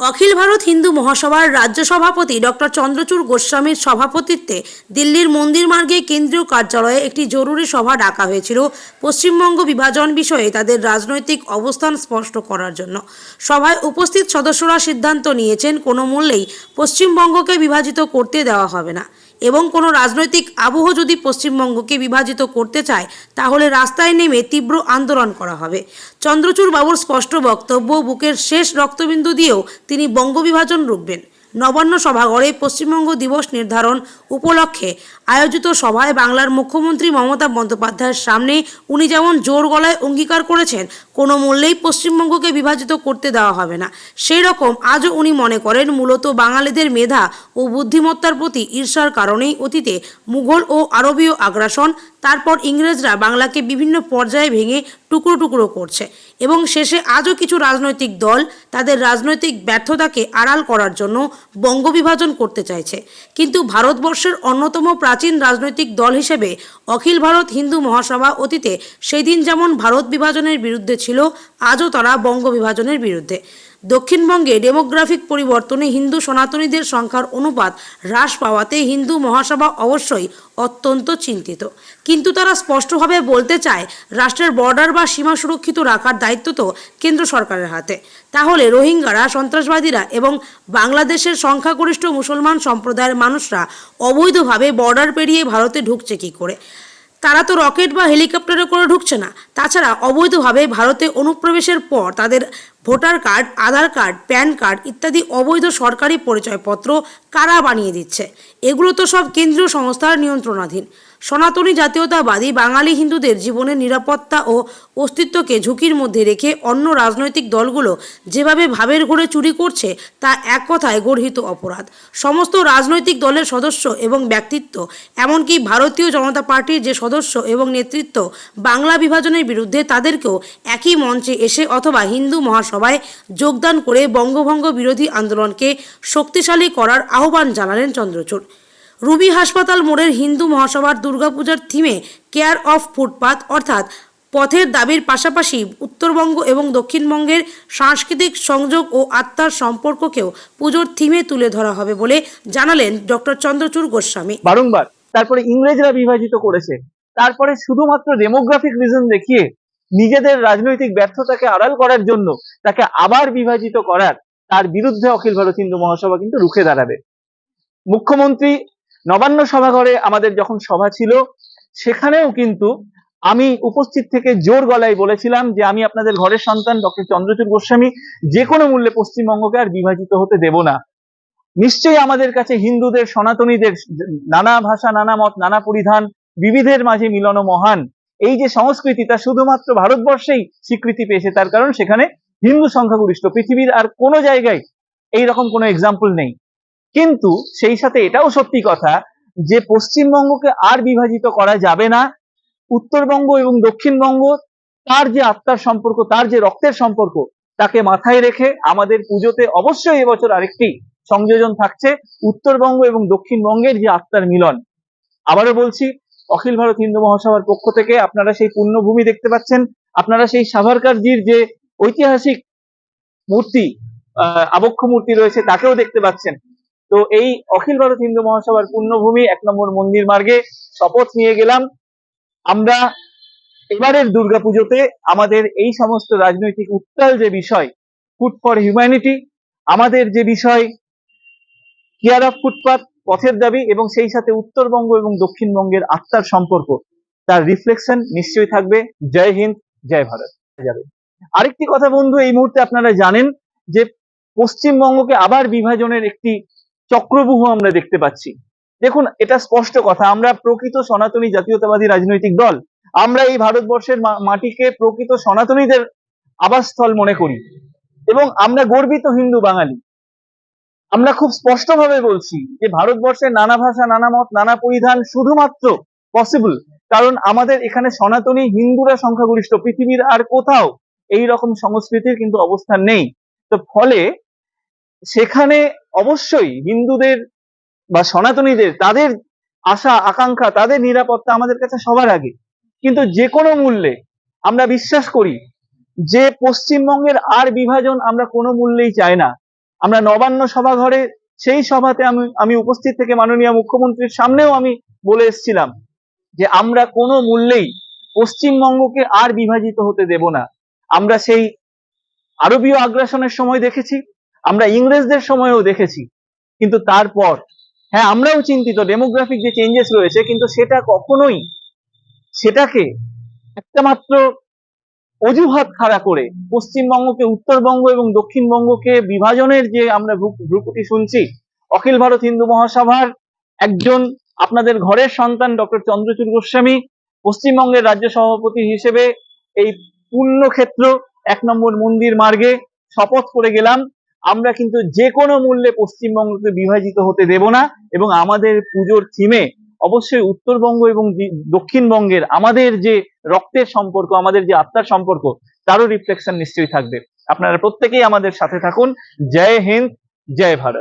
অখিল ভারত হিন্দু মহাসভার রাজ্য সভাপতি ডক্টর চন্দ্রচূড় গোস্বামীর সভাপতিত্বে দিল্লির মন্দির মার্গে কেন্দ্রীয় কার্যালয়ে একটি জরুরি সভা ডাকা হয়েছিল পশ্চিমবঙ্গ বিভাজন বিষয়ে তাদের রাজনৈতিক অবস্থান স্পষ্ট করার জন্য। সভায় উপস্থিত সদস্যরা সিদ্ধান্ত নিয়েছেন, কোনো মূল্যেই পশ্চিমবঙ্গকে বিভাজিত করতে দেওয়া হবে না এবং কোনো রাজনৈতিক আবহ যদি পশ্চিমবঙ্গকে বিভাজিত করতে চায়, তাহলে রাস্তায় নেমে তীব্র আন্দোলন করা হবে। চন্দ্রচূড় বাবুর স্পষ্ট বক্তব্য বুকের শেষ রক্তবিন্দু দিয়েও তিনি বঙ্গবিভাজন রুখবেন নবান্ন সভাঘরে পশ্চিমবঙ্গ দিবস নির্ধারণ উপলক্ষে আয়োজিত সভায় বাংলার মুখ্যমন্ত্রী মমতা বন্দ্যোপাধ্যায়ের সামনে উনি যেমন জোর গলায় অঙ্গীকার করেছেন, কোনো মূল্যেই পশ্চিমবঙ্গকে বিভাজিত করতে দেওয়া হবে না। সেই রকম আজও উনি মনে করেন, মূলত বাঙালিদের মেধা ও বুদ্ধিমত্তার প্রতি ঈর্ষার কারণেই অতীতে মুঘল ও আরবীয় আগ্রাসন, তারপর ইংরেজরা বাংলাকে বিভিন্ন পর্যায়ে ভেঙে টুকরো টুকরো করছে এবং শেষে আজও কিছু রাজনৈতিক দল তাদের রাজনৈতিক ব্যর্থতাকে আড়াল করার জন্য বঙ্গবিভাজন করতে চাইছে। কিন্তু ভারতবর্ষের অন্যতম প্রাচীন রাজনৈতিক দল হিসেবে অখিল ভারত হিন্দু মহাসভা অতীতে সেদিন যেমন ভারত বিভাজনের বিরুদ্ধে ছিল, আজও তারা বঙ্গবিভাজনের বিরুদ্ধে। দক্ষিণবঙ্গে ডেমোগ্রাফিক পরিবর্তনে হিন্দু সনাতনীদের সংখ্যার অনুপাত হ্রাস পাওয়াতে হিন্দু মহাসভা অবশ্যই অত্যন্ত চিন্তিত। কিন্তু তারা স্পষ্টভাবে বলতে চায়, রাষ্ট্রের বর্ডার বা সীমা সুরক্ষিত রাখার দায়িত্ব তো কেন্দ্র সরকারের হাতে। তাহলে রোহিঙ্গারা, সন্ত্রাসবাদীরা এবং বাংলাদেশের সংখ্যাগরিষ্ঠ মুসলমান সম্প্রদায়ের মানুষরা অবৈধভাবে বর্ডার পেরিয়ে ভারতে ঢুকছে কী করে? তারা তো রকেট বা হেলিকপ্টারে করে ঢুকছে না। তাছাড়া অবৈধভাবে ভারতে অনুপ্রবেশের পর তাদের voter card, Aadhaar card, PAN card ইত্যাদি অবৈধ সরকারি পরিচয়পত্র কারা বানিয়ে দিচ্ছে? এগুলো তো সব কেন্দ্রীয় সংস্থার নিয়ন্ত্রণাধীন। সনাতনী জাতীয়তাবাদী বাঙালি হিন্দুদের জীবনের নিরাপত্তা ও অস্তিত্বকে ঝুঁকির মধ্যে রেখে অন্য রাজনৈতিক দলগুলো যেভাবে ভাবের ঘোরে চুরি করছে, তা এক কথায় গর্হিত অপরাধ। সমস্ত রাজনৈতিক দলের সদস্য এবং ব্যক্তিত্ব, এমনকি ভারতীয় জনতা পার্টির যে সদস্য এবং নেতৃত্ব বাংলা বিভাজনের বিরুদ্ধে তাদেরকেও একই মঞ্চে এসে অথবা হিন্দু মহাসভায় যোগদান করে বঙ্গভঙ্গ বিরোধী আন্দোলনকে শক্তিশালী করার আহ্বান জানালেন চন্দ্রচূড়। রুবি হাসপাতাল মোড়ের হিন্দু মহাসভার দুর্গাপূজার থিমে কেয়ার অফ ফুটপাত অর্থাৎ পথের দাবির পাশাপাশি উত্তরবঙ্গ এবং দক্ষিণবঙ্গের সাংস্কৃতিক সংযোগ ও আত্মার সম্পর্ককেও পুজোর থিমে তুলে ধরা হবে বলে জানালেন ডক্টর চন্দ্রচূড় গোস্বামী। বারংবার, তারপরে ইংরেজরা বিভাজিত করেছে, তারপরে শুধুমাত্র ডেমোগ্রাফিক রিজন দেখিয়ে নিজেদের রাজনৈতিক ব্যর্থতাকে আড়াল করার জন্য তাকে আবার বিভাজিত করার তার বিরুদ্ধে অখিল ভারত হিন্দু মহাসভা কিন্তু রুখে দাঁড়াবে। মুখ্যমন্ত্রী নবান্ন সভাঘরে আমাদের যখন সভা ছিল, সেখানেও কিন্তু আমি উপস্থিত থেকে জোর গলায় বলেছিলাম যে আমি আপনাদের ঘরের সন্তান ডক্টর চন্দ্রচূড় গোস্বামী, যে কোনো মূল্যে পশ্চিমবঙ্গকে আর বিভাজিত হতে দেব না। নিশ্চয়ই আমাদের কাছে হিন্দুদের, সনাতনীদের, নানা ভাষা, নানা মত, নানা পরিধান, বিবিধের মাঝে মিলন মহান। এই যে সংস্কৃতি তা শুধুমাত্র ভারতবর্ষেই স্বীকৃতি পেয়েছে, তার কারণ সেখানে হিন্দু সংখ্যাগরিষ্ঠ পৃথিবীর আর কোনো জায়গায় এই রকম কোনো এক্সাম্পল নেই। কিন্তু সেই সাথে এটাও সত্যি কথা যে পশ্চিমবঙ্গকে আর বিভাজিত করা যাবে না, উত্তরবঙ্গ এবং দক্ষিণবঙ্গ তার যে আত্মার সম্পর্ক, তার যে রক্তের সম্পর্ক, তাকে মাথায় রেখে আমাদের পুজোতে অবশ্যই এবছর আরেকটি সংযোজন থাকছে, উত্তরবঙ্গ এবং দক্ষিণবঙ্গের যে আত্মার মিলন। আবারও বলছি অখিল ভারত হিন্দু মহাসভার পক্ষ থেকে আপনারা সেই পুণ্যভূমি দেখতে পাচ্ছেন। আপনারা সেই সাভারকারজির যে ঐতিহাসিক মূর্তি আবক্ষ মূর্তি রয়েছে, তাকেও দেখতে পাচ্ছেন। তো এই অখিল ভারত হিন্দু মহাসভার পুণ্যভূমি এক নম্বর মন্দির মার্গে শপথ নিয়ে গেলাম। আমরা এবারের দুর্গাপুজোতে আমাদের এই সমস্ত রাজনৈতিক উত্তাল যে বিষয় ফুড ফর হিউম্যানিটি আমাদের যে বিষয় কেয়ার অফ ফুটপাথ পথের দাবি এবং সেই সাথে উত্তরবঙ্গ এবং দক্ষিণবঙ্গের আত্মার সম্পর্ক, তার রিফ্লেকশন নিশ্চয়ই থাকবে। জয় হিন্দ, জয় ভারত। যাবে আরেকটি কথা বন্ধু, এই মুহূর্তে আপনারা জানেন যে পশ্চিমবঙ্গকে আবার বিভাজনের একটি চক্রবুহ আমরা দেখতে পাচ্ছি। দেখুন, এটা স্পষ্ট কথা, আমরা প্রকৃত সনাতনী জাতীয়তাবাদী রাজনৈতিক দল। আমরা এই ভারতবর্ষের মাটিকে প্রকৃত সনাতনীদের আবাসস্থল মনে করি এবং আমরা গর্বিত হিন্দু বাঙালি। আমরা খুব স্পষ্টভাবে বলছি যে ভারতবর্ষের নানা ভাষা, নানা মত, নানা পরিধান শুধুমাত্র পসিবল কারণ আমাদের এখানে সনাতনী হিন্দুরা সংখ্যাগরিষ্ঠ। পৃথিবীর আর কোথাও এই রকম সংস্কৃতির কিন্তু অবস্থান নেই। তো ফলে সেখানে অবশ্যই হিন্দুদের বা সনাতনীদের, তাদের আশা, আকাঙ্ক্ষা, তাদের নিরাপত্তা আমাদের কাছে সবার আগে। কিন্তু যে কোনো মূল্যে আমরা বিশ্বাস করি যে পশ্চিমবঙ্গের আর বিভাজন আমরা কোনো মূল্যেই চাই না। আমরা নবান্ন সভাঘরে সেই সভাতে আমি আমি উপস্থিত থেকে মাননীয় মুখ্যমন্ত্রীর সামনেও আমি বলে এসেছিলাম যে আমরা কোনো মূল্যেই পশ্চিমবঙ্গকে আর বিভাজিত হতে দেব না। আমরা সেই আরবীয় আগ্রাসনের সময় দেখেছি, আমরা ইংরেজদের সময়ও দেখেছি, কিন্তু তারপর হ্যাঁ আমরাও চিন্তিত ডেমোগ্রাফিক যে চেঞ্জেস রয়েছে, কিন্তু সেটা কখনোই সেটাকে একটা মাত্র অজুহাত খাড়া করে পশ্চিমবঙ্গকে, উত্তরবঙ্গ এবং দক্ষিণবঙ্গকে বিভাজনের যে আমরা ভ্রু- ভ্রুকুটি শুনছি, অখিল ভারত হিন্দু মহাসভার একজন আপনাদের ঘরের সন্তান ডক্টর চন্দ্রচূড় গোস্বামী, পশ্চিমবঙ্গের রাজ্য সভাপতি হিসেবে এই পুণ্যক্ষেত্র এক নম্বর মন্দির মার্গে শপথ করে গেলাম। আমরা কিন্তু যে কোনো মূল্যে পশ্চিমবঙ্গকে বিভাজিত হতে দেব না এবং আমাদের পুজোর থিমে অবশ্যই উত্তরবঙ্গ এবং দক্ষিণবঙ্গের আমাদের যে রক্তের সম্পর্ক, আমাদের যে আত্মার সম্পর্ক, তারও রিফ্লেকশন নিশ্চয়ই থাকবে। আপনারা প্রত্যেকেই আমাদের সাথে থাকুন। জয় হিন্দ, জয় ভারত।